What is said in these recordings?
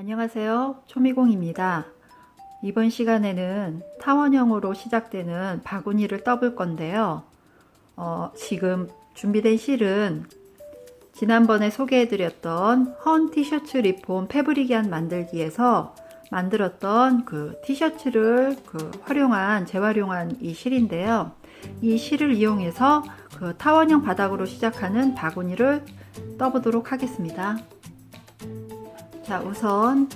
안녕하세요. 초미공입니다. 이번 시간에는 타원형으로 시작되는 바구니를 떠볼 건데요. 어, 지금 준비된 실은 지난번에 소개해드렸던 헌 티셔츠 리폼 패브릭이안 만들기에서 만들었던 그 티셔츠를 그 활용한 재활용한 이 실인데요. 이 실을 이용해서 그 타원형 바닥으로 시작하는 바구니를 떠보도록 하겠습니다. 자, 우선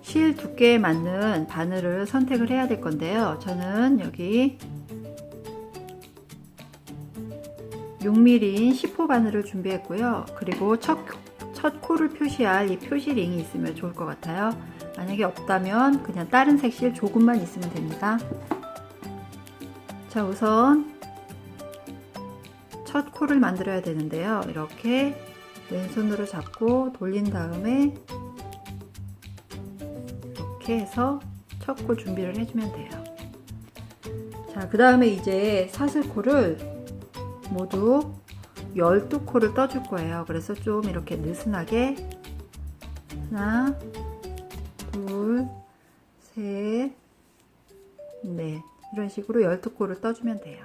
실 두께에 맞는 바늘을 선택을 해야 될 건데요. 저는 여기 6mm인 10호 바늘을 준비했고요. 그리고 첫, 첫 코를 표시할 이 표시링이 있으면 좋을 것 같아요. 만약에 없다면 그냥 다른 색 실 조금만 있으면 됩니다. 자, 우선 첫 코를 만들어야 되는데요. 이렇게 왼손으로 잡고 돌린 다음에 이렇게 해서 첫 코 준비를 해주면 돼요. 자, 그 다음에 이제 사슬코를 모두 12코를 떠줄 거예요. 그래서 좀 이렇게 느슨하게 하나, 둘, 셋, 넷 이런 식으로 12코를 떠주면 돼요.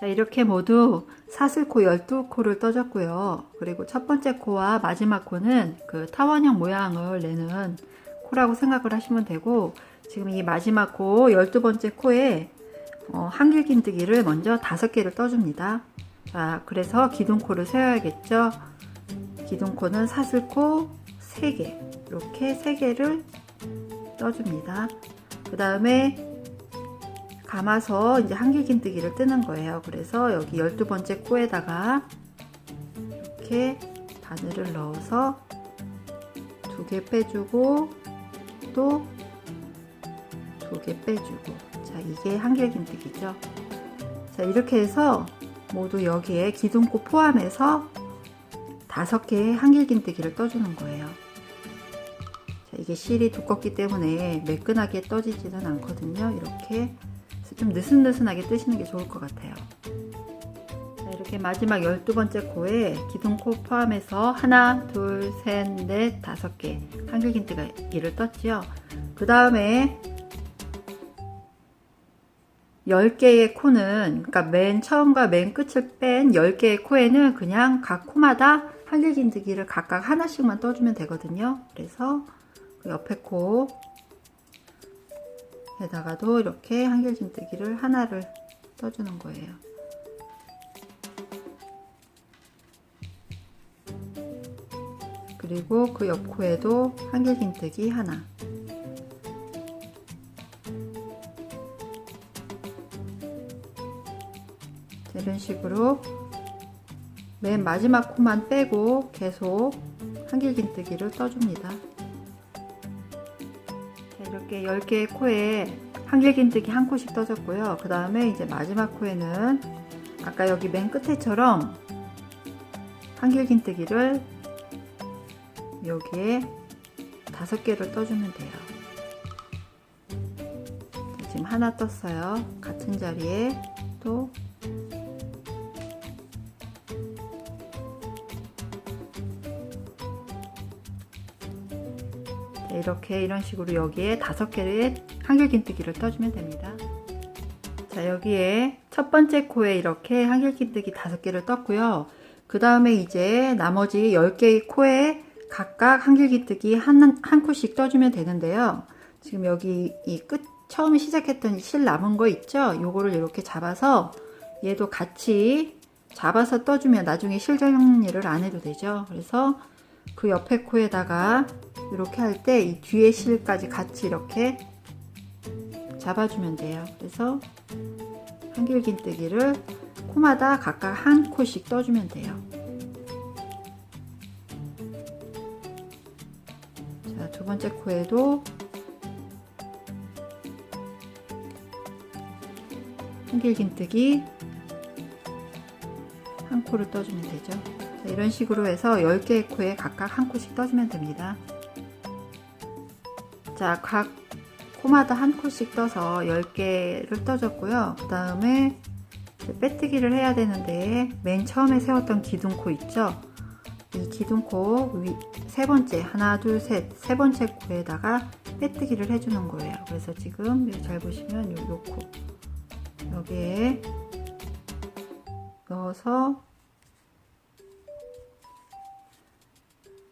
자, 이렇게 모두 사슬코 12코를 떠줬고요. 그리고 첫 번째 코와 마지막 코는 그 타원형 모양을 내는 코라고 생각을 하시면 되고 지금 이 마지막 코 12번째 코에 어, 한길긴뜨기를 먼저 5개를 떠줍니다. 자, 그래서 기둥코를 세워야겠죠. 기둥코는 사슬코 3개 이렇게 3개를 떠줍니다. 그 다음에 감아서 이제 한길긴뜨기를 뜨는 거예요. 그래서 여기 12번째 코에다가 이렇게 바늘을 넣어서 두 개 빼주고 또두개 빼주고 자 이게 한길긴뜨기죠. 자 이렇게 해서 모두 여기에 기둥코 포함해서 다섯 개의 한길긴뜨기를 떠주는 거예요. 자, 이게 실이 두껍기 때문에 매끈하게 떠지지는 않거든요. 이렇게 좀 느슨느슨하게 뜨시는 게 좋을 것 같아요. 자, 이렇게 마지막 12번째 코에 기둥코 포함해서 하나, 둘, 셋, 넷, 다섯 개 한길긴뜨기를 떴지요. 그 다음에 10개의 코는 그러니까 맨 처음과 맨 끝을 뺀 10개의 코에는 그냥 각 코마다 한길긴뜨기를 각각 하나씩만 떠주면 되거든요. 그래서 그 옆에 코 에다가도 이렇게 한길긴뜨기를 하나를 떠주는 거예요. 그리고 그 옆 코에도 한길긴뜨기 하나. 이런 식으로 맨 마지막 코만 빼고 계속 한길긴뜨기를 떠줍니다. 자, 이렇게 10개의 코에 한길긴뜨기 한 코씩 떠졌고요. 그 다음에 이제 마지막 코에는 아까 여기 맨 끝에처럼 한길긴뜨기를 여기에 다섯 개를 떠주면 돼요. 지금 하나 떴어요. 같은 자리에 또 이렇게 이런 식으로 여기에 다섯 개의 한길긴뜨기를 떠주면 됩니다. 자 여기에 첫 번째 코에 이렇게 한길긴뜨기 다섯 개를 떴고요. 그 다음에 이제 나머지 10개의 코에 각각 한길긴뜨기 한, 한 코씩 떠주면 되는데요. 지금 여기 이 끝 처음에 시작했던 실 남은 거 있죠? 요거를 이렇게 잡아서 얘도 같이 잡아서 떠주면 나중에 실 정리를 안 해도 되죠. 그래서 그 옆에 코에다가 이렇게 할 때 이 뒤에 실까지 같이 이렇게 잡아주면 돼요. 그래서 한길긴뜨기를 코마다 각각 한 코씩 떠주면 돼요. 자, 두 번째 코에도 한길긴뜨기 한 코를 떠주면 되죠. 자, 이런 식으로 해서 10개의 코에 각각 한 코씩 떠주면 됩니다. 자, 각 코마다 한 코씩 떠서 10개를 떠줬고요. 그 다음에 빼뜨기를 해야 되는데 맨 처음에 세웠던 기둥코 있죠? 이 기둥코 위, 세 번째 하나 둘 셋 세 번째 코에다가 빼뜨기를 해주는 거예요. 그래서 지금 잘 보시면 요, 요 코. 여기에 넣어서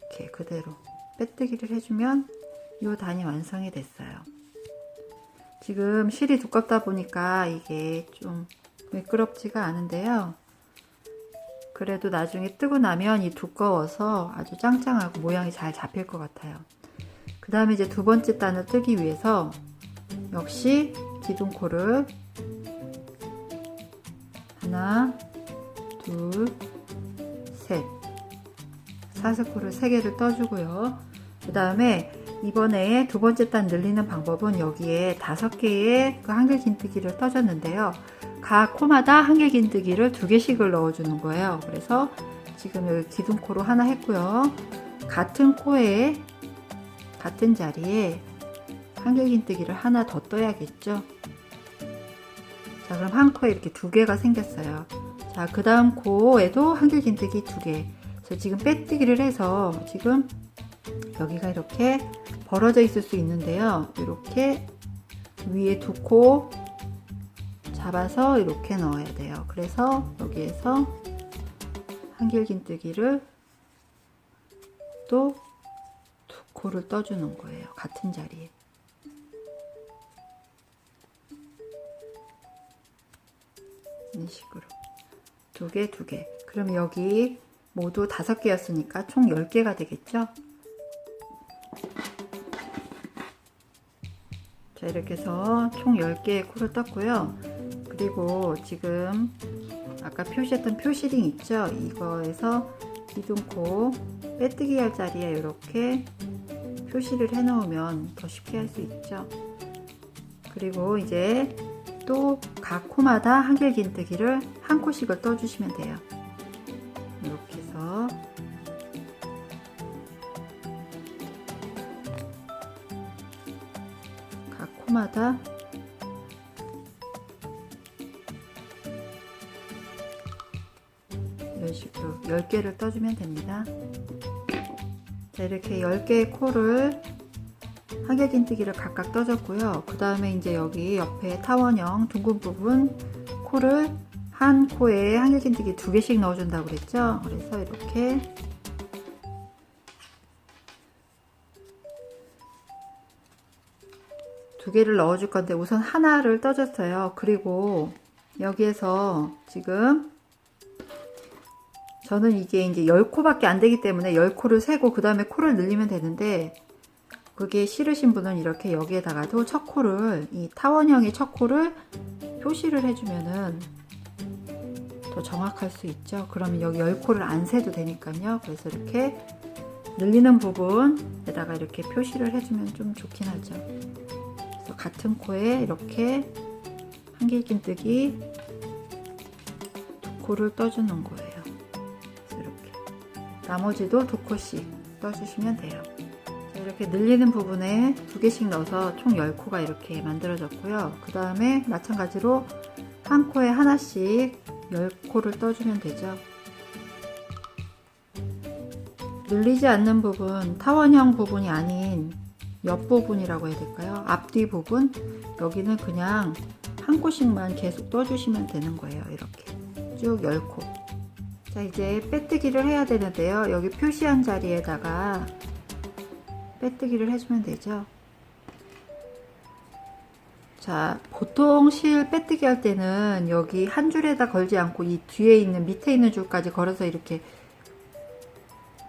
이렇게 그대로 빼뜨기를 해주면 이 단이 완성이 됐어요. 지금 실이 두껍다 보니까 이게 좀 매끄럽지가 않은데요. 그래도 나중에 뜨고 나면 이 두꺼워서 아주 짱짱하고 모양이 잘 잡힐 것 같아요. 그 다음에 이제 두 번째 단을 뜨기 위해서 역시 기둥코를 하나, 둘, 셋. 사슬코를 세 개를 떠주고요. 그 다음에 이번에 두 번째 단 늘리는 방법은 여기에 다섯 개의 그 한길 긴뜨기를 떠줬는데요. 각 코마다 한길 긴뜨기를 두 개씩을 넣어주는 거예요. 그래서 지금 여기 기둥코로 하나 했고요. 같은 코에 같은 자리에 한길 긴뜨기를 하나 더 떠야겠죠. 자, 그럼 한 코에 이렇게 두 개가 생겼어요. 자, 그 다음 코에도 한길 긴뜨기 두 개. 그래서 지금 빼뜨기를 해서 지금 여기가 이렇게 벌어져 있을 수 있는데요. 이렇게 위에 두 코 잡아서 이렇게 넣어야 돼요. 그래서 여기에서 한길긴뜨기를 또 두 코를 떠주는 거예요. 같은 자리에. 이런 식으로 두 개, 두 개. 그럼 여기 모두 다섯 개였으니까 총 10개가 되겠죠? 자, 이렇게 해서 총 10개의 코를 떴고요. 그리고 지금 아까 표시했던 표시링 있죠? 이거에서 기둥코 빼뜨기 할 자리에 이렇게 표시를 해 놓으면 더 쉽게 할 수 있죠. 그리고 이제 또 각 코마다 한길 긴뜨기를 한 코씩을 떠주시면 돼요. 이렇게 해서 각 코마다 10개를 떠주면 됩니다. 자, 이렇게 10개의 코를 한길긴뜨기를 각각 떠줬고요. 그 다음에 이제 여기 옆에 타원형 둥근 부분 코를 한 코에 한길긴뜨기 두 개씩 넣어준다고 그랬죠. 그래서 이렇게 두 개를 넣어줄 건데 우선 하나를 떠줬어요. 그리고 여기에서 지금 저는 이게 이제 10코밖에 안 되기 때문에 10코를 세고 그 다음에 코를 늘리면 되는데 그게 싫으신 분은 이렇게 여기에다가도 첫 코를 이 타원형의 첫 코를 표시를 해주면은 더 정확할 수 있죠. 그러면 여기 10코를 안 세도 되니까요. 그래서 이렇게 늘리는 부분에다가 이렇게 표시를 해주면 좀 좋긴 하죠. 그래서 같은 코에 이렇게 한길긴뜨기 두 코를 떠주는 거예요. 나머지도 두 코씩 떠주시면 돼요. 자, 이렇게 늘리는 부분에 두 개씩 넣어서 총 10코가 이렇게 만들어졌고요. 그 다음에 마찬가지로 한 코에 하나씩 10코를 떠주면 되죠. 늘리지 않는 부분, 타원형 부분이 아닌 옆 부분이라고 해야 될까요? 앞뒤 부분? 여기는 그냥 한 코씩만 계속 떠주시면 되는 거예요. 이렇게 쭉 10코. 자, 이제 빼뜨기를 해야 되는데요. 여기 표시한 자리에다가 빼뜨기를 해주면 되죠. 자, 보통 실 빼뜨기 할 때는 여기 한 줄에다 걸지 않고 이 뒤에 있는 밑에 있는 줄까지 걸어서 이렇게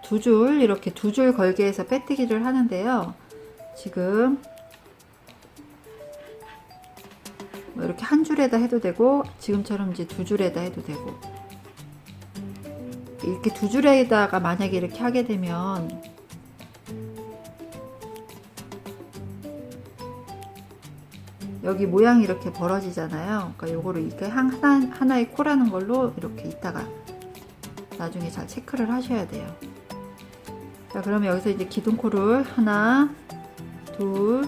두 줄, 이렇게 두 줄 걸게 해서 빼뜨기를 하는데요. 지금 뭐 이렇게 한 줄에다 해도 되고 지금처럼 이제 두 줄에다 해도 되고 이렇게 두 줄에다가 만약에 이렇게 하게 되면 여기 모양이 이렇게 벌어지잖아요. 그러니까 요거를 이렇게 한- 하나, 하나의 코라는 걸로 이렇게 있다가 나중에 잘 체크를 하셔야 돼요. 자, 그러면 여기서 이제 기둥코를 하나, 둘,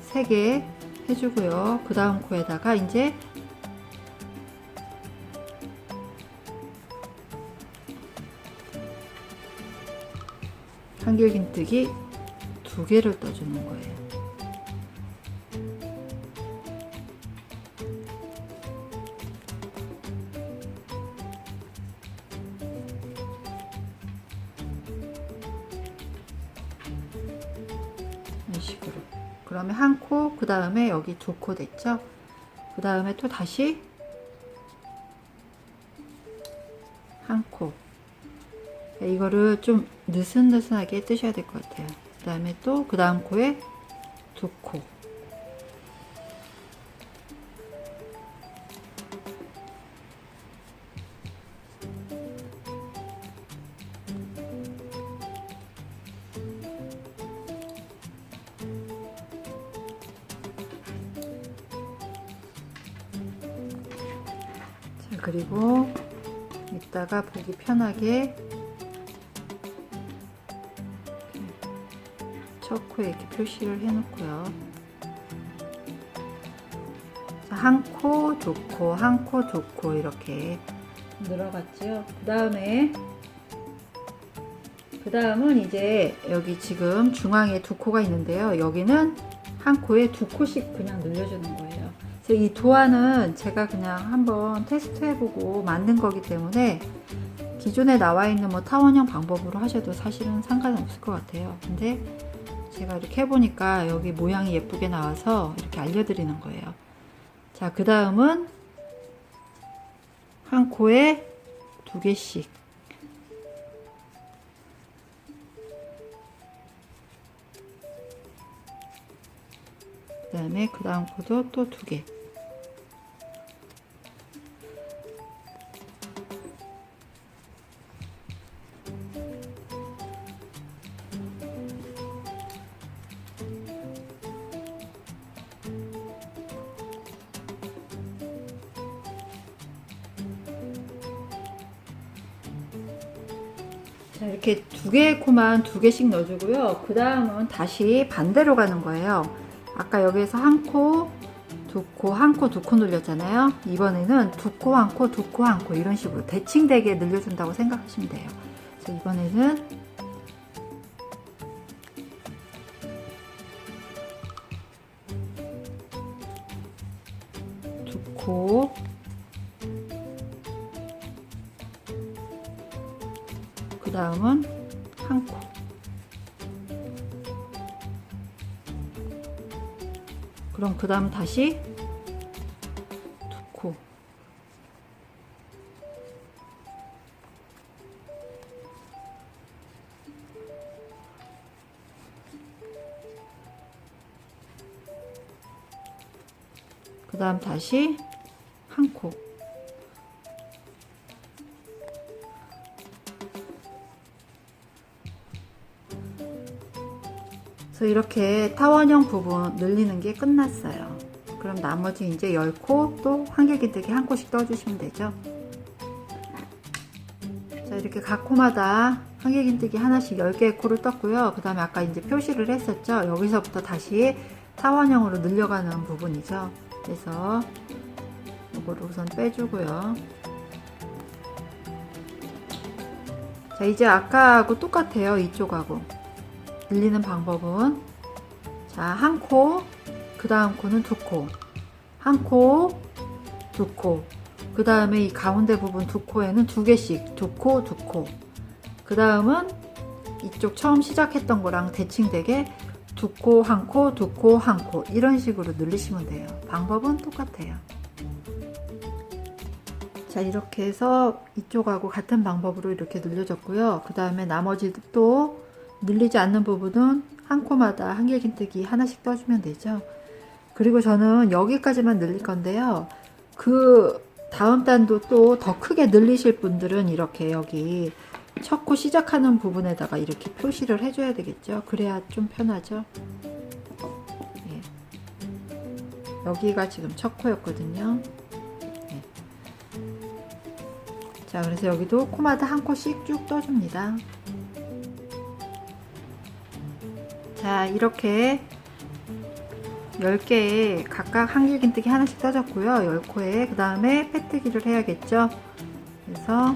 세 개 해주고요. 그 다음 코에다가 이제 한길긴뜨기 두 개를 떠주는 거예요. 식으로. 그러면 한 코, 그 다음에 여기 두 코 됐죠? 그 다음에 또 다시 한 코. 이거를 좀 느슨느슨하게 뜨셔야 될 것 같아요. 그 다음에 또 그 다음 코에 두 코. 자, 그리고 이따가 보기 편하게 첫 코에 이렇게 표시를 해 놓고요. 한 코, 두 코, 한 코, 두코 이렇게 늘어갔지요. 그 다음에 그 다음은 이제 여기 지금 중앙에 두 코가 있는데요. 여기는 한 코에 두 코씩 그냥 늘려주는 거예요. 그래서 이 도안은 제가 그냥 한번 테스트 해보고 만든 거기 때문에 기존에 나와 있는 뭐 타원형 방법으로 하셔도 사실은 상관은 없을 것 같아요. 근데 제가 이렇게 해보니까 여기 모양이 예쁘게 나와서 이렇게 알려드리는 거예요. 자, 그 다음은 한 코에 두 개씩. 그 다음에 그 다음 코도 또 두 개. 개의 코만 두 개씩 넣어주고요. 그 다음은 다시 반대로 가는 거예요. 아까 여기서 한 코, 두 코, 한 코, 두 코 늘렸잖아요. 이번에는 두 코, 한 코, 두 코, 한 코 이런 식으로 대칭되게 늘려준다고 생각하시면 돼요. 그래서 이번에는 두 코, 그 다음은 한 코. 그럼 그 다음 다시 두 코. 그 다음 다시 그래서 이렇게 타원형 부분 늘리는 게 끝났어요. 그럼 나머지 이제 10코 또 한길기뜨기 한 코씩 떠주시면 되죠. 자, 이렇게 각 코마다 한길기뜨기 하나씩 10개의 코를 떴고요. 그 다음에 아까 이제 표시를 했었죠. 여기서부터 다시 타원형으로 늘려가는 부분이죠. 그래서 이거를 우선 빼주고요. 자, 이제 아까하고 똑같아요. 이쪽하고. 늘리는 방법은 자, 한 코, 그 다음 코는 두 코. 한 코, 두 코. 그 다음에 이 가운데 부분 두 코에는 두 개씩. 두 코, 두 코. 그 다음은 이쪽 처음 시작했던 거랑 대칭되게 두 코, 한 코, 두 코, 한 코. 이런 식으로 늘리시면 돼요. 방법은 똑같아요. 자, 이렇게 해서 이쪽하고 같은 방법으로 이렇게 늘려줬고요. 그 다음에 나머지 또 늘리지 않는 부분은 한 코마다 한길긴뜨기 하나씩 떠주면 되죠. 그리고 저는 여기까지만 늘릴 건데요. 그 다음 단도 또 더 크게 늘리실 분들은 이렇게 여기 첫 코 시작하는 부분에다가 이렇게 표시를 해줘야 되겠죠. 그래야 좀 편하죠. 예. 여기가 지금 첫 코였거든요. 예. 자, 그래서 여기도 코마다 한 코씩 쭉 떠줍니다. 자 이렇게 10개에 각각 한 길긴뜨기 하나씩 떠졌고요 10코에 그 다음에 빼뜨기를 해야겠죠 그래서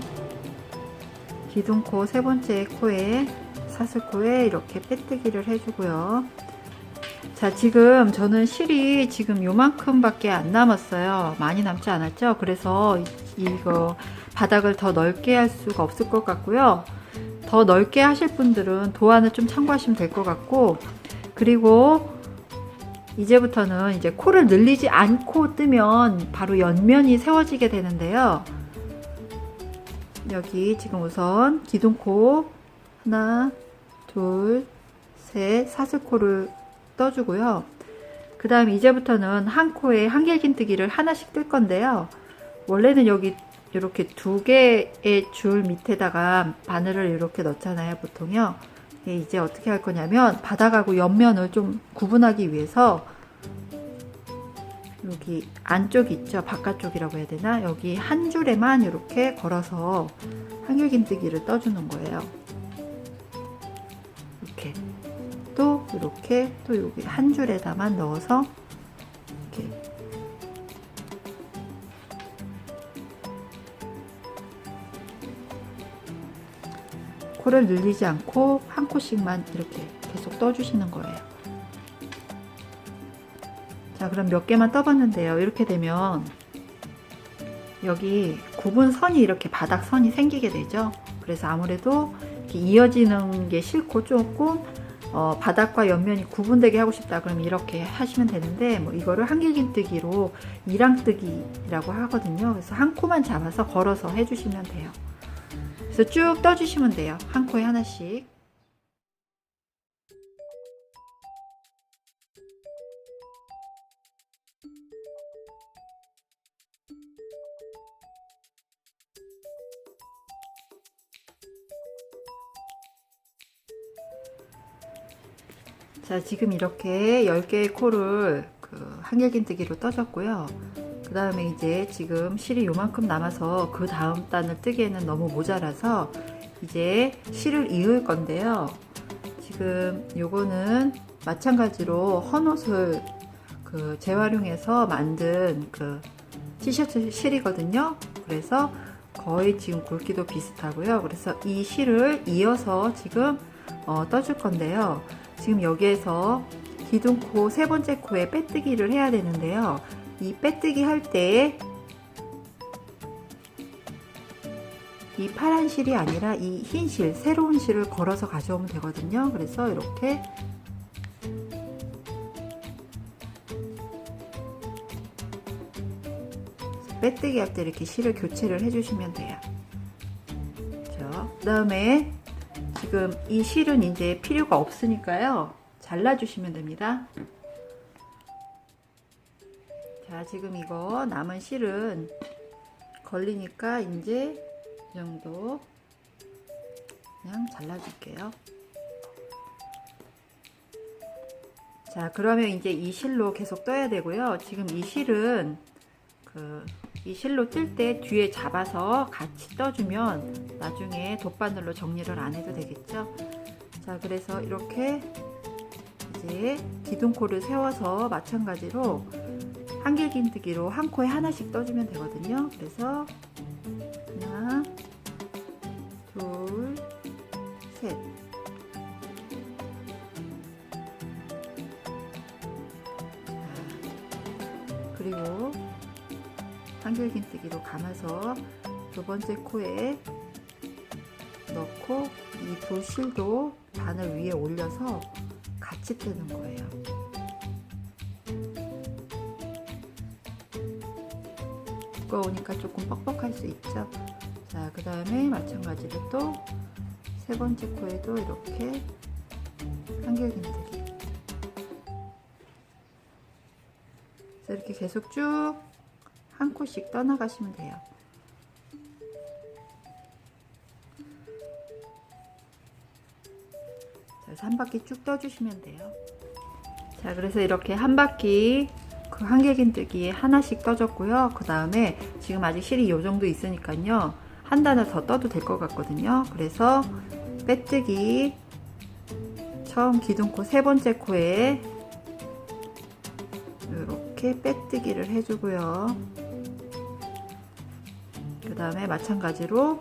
기둥코 세 번째 코에 사슬코에 이렇게 빼뜨기를 해주고요. 자, 지금 저는 실이 지금 요만큼 밖에 안 남았어요. 많이 남지 않았죠? 그래서 이- 이거 바닥을 더 넓게 할 수가 없을 것 같고요. 더 넓게 하실 분들은 도안을 좀 참고하시면 될 것 같고, 그리고 이제부터는 이제 코를 늘리지 않고 뜨면 바로 옆면이 세워지게 되는데요. 여기 지금 우선 기둥코 하나, 둘, 셋, 사슬코를 떠주고요. 그 다음 이제부터는 한 코에 한길긴뜨기를 하나씩 뜰 건데요. 원래는 여기 이렇게 두 개의 줄 밑에다가 바늘을 이렇게 넣잖아요, 보통요. 예, 이제 어떻게 할 거냐면 바닥하고 옆면을 좀 구분하기 위해서 여기 안쪽 있죠, 바깥쪽이라고 해야 되나? 여기 한 줄에만 이렇게 걸어서 한길긴뜨기를 떠주는 거예요. 이렇게 또 이렇게 또 여기 한 줄에다만 넣어서 이렇게 코를 늘리지 않고 한 코씩만 이렇게 계속 떠주시는 거예요. 자, 그럼 몇 개만 떠봤는데요. 이렇게 되면 여기 구분 선이 이렇게 바닥 선이 생기게 되죠. 그래서 아무래도 이어지는 게 싫고 조금 어, 바닥과 옆면이 구분되게 하고 싶다 그러면 이렇게 하시면 되는데 뭐 이거를 한길긴뜨기로 이랑뜨기라고 하거든요. 그래서 한 코만 잡아서 걸어서 해주시면 돼요. 그래서 쭉 떠주시면 돼요. 한 코에 하나씩. 자, 지금 이렇게 10개의 코를 그 한길긴뜨기로 떠줬고요. 그 다음에 이제 지금 실이 요만큼 남아서 그 다음 단을 뜨기에는 너무 모자라서 이제 실을 이을 건데요. 지금 요거는 마찬가지로 헌옷을 그 재활용해서 만든 그 티셔츠 실이거든요. 그래서 거의 지금 굵기도 비슷하고요. 그래서 이 실을 이어서 지금 어, 떠줄 건데요. 지금 여기에서 기둥코 세 번째 코에 빼뜨기를 해야 되는데요. 이 빼뜨기 할 때 이 파란 실이 아니라 이 흰 실, 새로운 실을 걸어서 가져오면 되거든요. 그래서 이렇게 빼뜨기 할 때 이렇게 실을 교체를 해주시면 돼요. 그 다음에 지금 이 실은 이제 필요가 없으니까요. 잘라주시면 됩니다. 자, 지금 이거 남은 실은 걸리니까 이제 이 정도 그냥 잘라줄게요. 자, 그러면 이제 이 실로 계속 떠야 되고요. 지금 이 실은 그 이 실로 뜰 때 뒤에 잡아서 같이 떠주면 나중에 돗바늘로 정리를 안 해도 되겠죠. 자, 그래서 이렇게 이제 기둥코를 세워서 마찬가지로 한길긴뜨기로 한 코에 하나씩 떠주면 되거든요. 그래서 하나, 둘, 셋. 자, 그리고 한길긴뜨기로 감아서 두 번째 코에 넣고 이 두 실도 바늘 위에 올려서 같이 뜨는 거예요. 두꺼우니까 조금 뻑뻑할 수 있죠. 자, 그 다음에 마찬가지로 또 세 번째 코에도 이렇게 한길긴뜨기. 그래서 이렇게 계속 쭉 한 코씩 떠나가시면 돼요. 그래서 한 바퀴 쭉 떠주시면 돼요. 자, 그래서 이렇게 한 바퀴 그 한길긴뜨기에 하나씩 떠줬고요. 그 다음에 지금 아직 실이 이 정도 있으니까요. 한 단을 더 떠도 될 것 같거든요. 그래서 빼뜨기 처음 기둥코 세 번째 코에 이렇게 빼뜨기를 해주고요. 그 다음에 마찬가지로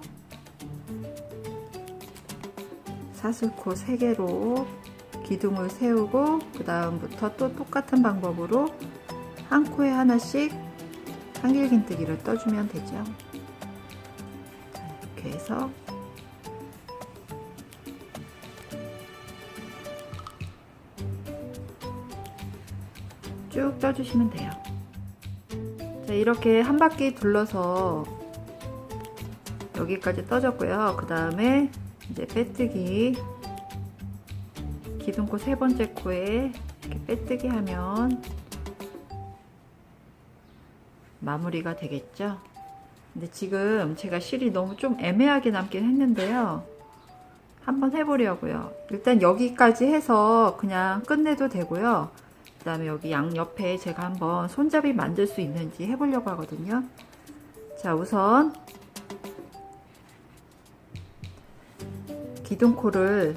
사슬코 3개로 기둥을 세우고 그 다음부터 또 똑같은 방법으로 한 코에 하나씩 한길긴뜨기를 떠주면 되죠. 자, 이렇게 해서 쭉 떠주시면 돼요. 자, 이렇게 한 바퀴 둘러서 여기까지 떠졌고요. 그 다음에 이제 빼뜨기 기둥코 세 번째 코에 이렇게 빼뜨기 하면 마무리가 되겠죠. 근데 지금 제가 실이 너무 좀 애매하게 남긴 했는데요. 한번 해보려고요. 일단 여기까지 해서 그냥 끝내도 되고요. 그 다음에 여기 양옆에 제가 한번 손잡이 만들 수 있는지 해보려고 하거든요. 자, 우선 기둥코를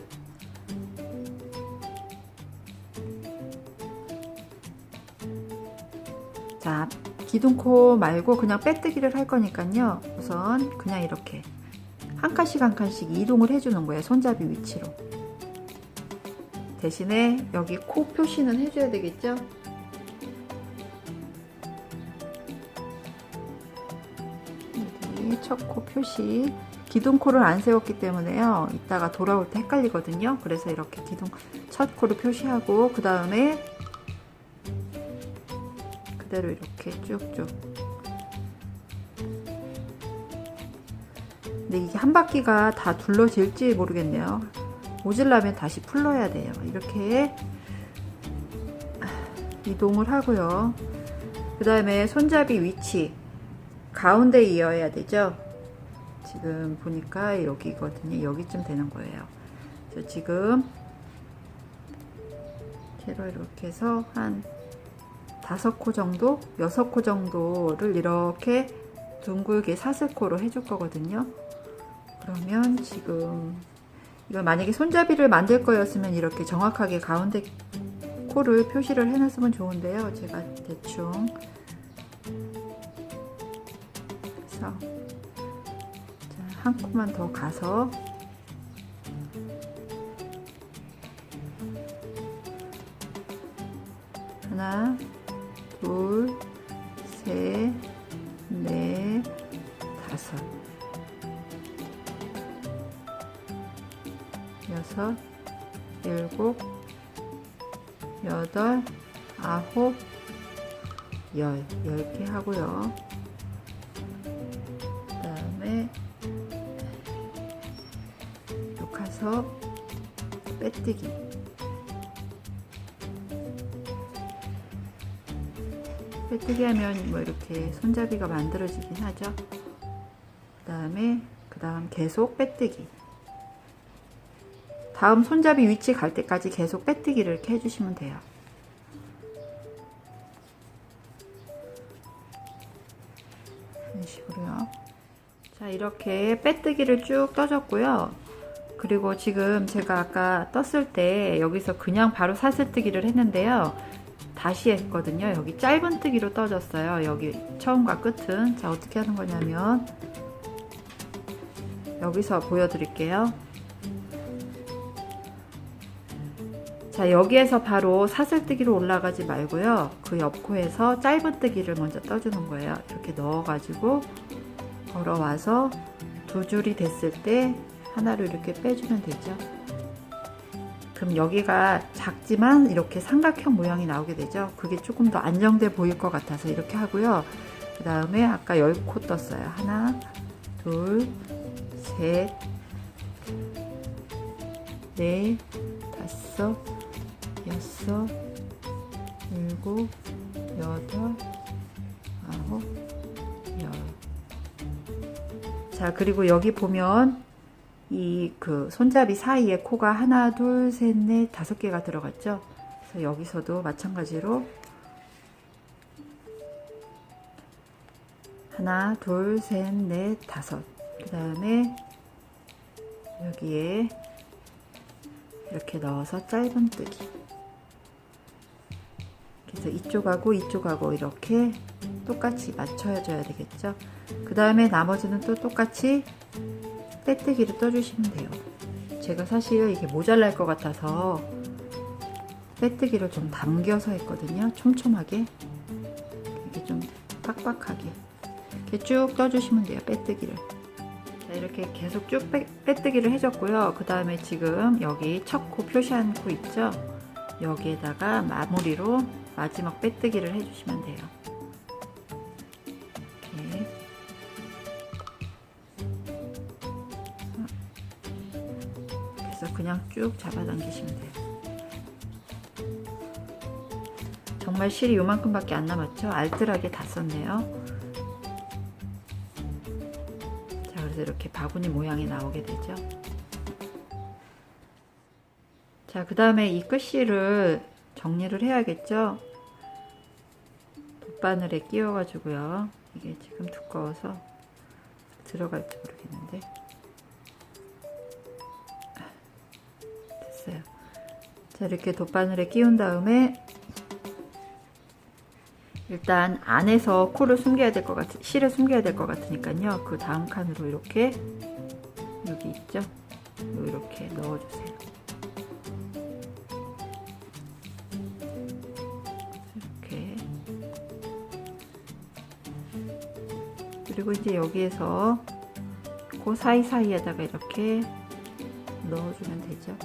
자, 기둥코 말고 그냥 빼뜨기를 할 거니까요. 우선 그냥 이렇게 한 칸씩 한 칸씩 이동을 해주는 거예요. 손잡이 위치로. 대신에 여기 코 표시는 해줘야 되겠죠? 첫 코 표시. 기둥코를 안 세웠기 때문에요. 이따가 돌아올 때 헷갈리거든요. 그래서 이렇게 기둥 첫 코를 표시하고 그 다음에 그대로 이렇게 쭉쭉. 근데 이게 한 바퀴가 다 둘러질지 모르겠네요. 모질라면 다시 풀러야 돼요. 이렇게 이동을 하고요. 그 다음에 손잡이 위치 가운데 이어야 되죠. 지금 보니까 여기거든요. 여기쯤 되는 거예요. 저 지금 제로 이렇게 해서 한 다섯 코 정도, 여섯 코 정도를 이렇게 둥글게 사슬코로 해줄 거거든요. 그러면 지금 이걸 만약에 손잡이를 만들 거였으면 이렇게 정확하게 가운데 코를 표시를 해놨으면 좋은데요. 제가 대충 그래서 한 코만 더 가서 하나, 둘, 셋, 넷, 다섯, 여섯, 일곱, 여덟, 아홉, 열, 열 개 하고요. 그 다음에 요 가서 빼뜨기. 빼뜨기 하면 뭐 이렇게 손잡이가 만들어지긴 하죠. 그 다음에 그 다음 계속 빼뜨기. 다음 손잡이 위치 갈 때까지 계속 빼뜨기를 이렇게 해주시면 돼요. 이런 식으로요. 자, 이렇게 빼뜨기를 쭉 떠줬고요. 그리고 지금 제가 아까 떴을 때 여기서 그냥 바로 사슬뜨기를 했는데요. 다시 했거든요. 여기 짧은 뜨기로 떠졌어요. 여기 처음과 끝은. 자, 어떻게 하는 거냐면 여기서 보여드릴게요. 자, 여기에서 바로 사슬뜨기로 올라가지 말고요. 그 옆코에서 짧은 뜨기를 먼저 떠주는 거예요. 이렇게 넣어가지고 걸어와서 두 줄이 됐을 때 하나를 이렇게 빼주면 되죠. 그럼 여기가 작지만 이렇게 삼각형 모양이 나오게 되죠. 그게 조금 더 안정돼 보일 것 같아서 이렇게 하고요. 그 다음에 아까 10코 떴어요. 하나, 둘, 셋, 넷, 다섯, 여섯, 일곱, 여덟, 아홉, 열. 자, 그리고 여기 보면 이 그 손잡이 사이에 코가 하나, 둘, 셋, 넷, 다섯 개가 들어갔죠. 그래서 여기서도 마찬가지로 하나, 둘, 셋, 넷, 다섯. 그 다음에 여기에 이렇게 넣어서 짧은 뜨기. 그래서 이쪽하고 이쪽하고 이렇게 똑같이 맞춰줘야 되겠죠. 그 다음에 나머지는 또 똑같이 빼뜨기를 떠주시면 돼요. 제가 사실 이게 모자랄 것 같아서 빼뜨기를 좀 당겨서 했거든요. 촘촘하게. 이게 좀 빡빡하게. 이렇게 쭉 떠주시면 돼요. 빼뜨기를. 자, 이렇게 계속 쭉 빼, 빼뜨기를 해줬고요. 그 다음에 지금 여기 첫 코 표시한 코 있죠? 여기에다가 마무리로 마지막 빼뜨기를 해주시면 돼요. 그냥 쭉 잡아당기시면 돼요. 정말 실이 요만큼밖에 안 남았죠? 알뜰하게 다 썼네요. 자, 그래서 이렇게 바구니 모양이 나오게 되죠. 자, 그 다음에 이 끝실을 정리를 해야겠죠? 돗바늘에 끼워가지고요. 이게 지금 두꺼워서 들어갈지 모르겠는데. 자, 이렇게 돗바늘에 끼운 다음에 일단 안에서 코를 숨겨야 될 것 같, 실을 숨겨야 될 것 같으니까요. 그 다음 칸으로 이렇게 여기 있죠? 요 이렇게 넣어주세요. 이렇게 그리고 이제 여기에서 그 사이사이에다가 이렇게 넣어주면 되죠.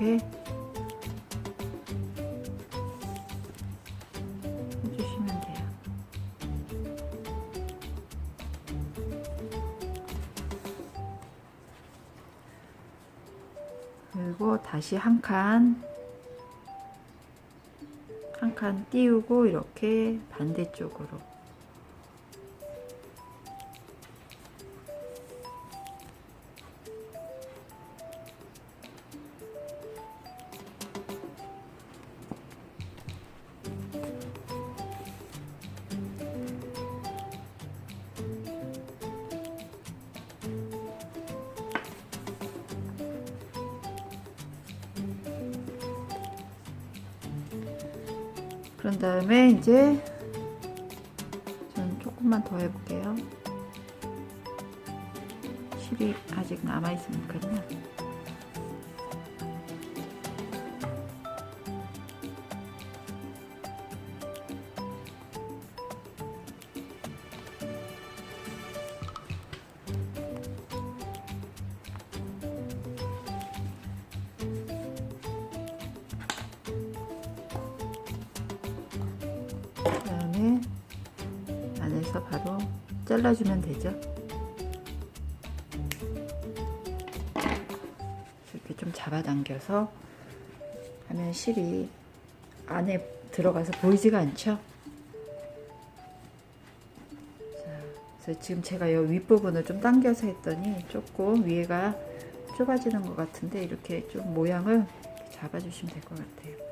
이렇게 해주시면 돼요. 그리고 다시 한 칸, 한 칸 띄우고 이렇게 반대쪽으로 이제 전 조금만 더 해볼게요. 실이 아직 남아 있으니까요. 잘라주면 되죠. 이렇게 좀 잡아당겨서 하면 실이 안에 들어가서 보이지가 않죠. 자, 그래서 지금 제가 이 윗부분을 좀 당겨서 했더니 조금 위에가 좁아지는 것 같은데 이렇게 좀 모양을 잡아주시면 될 것 같아요.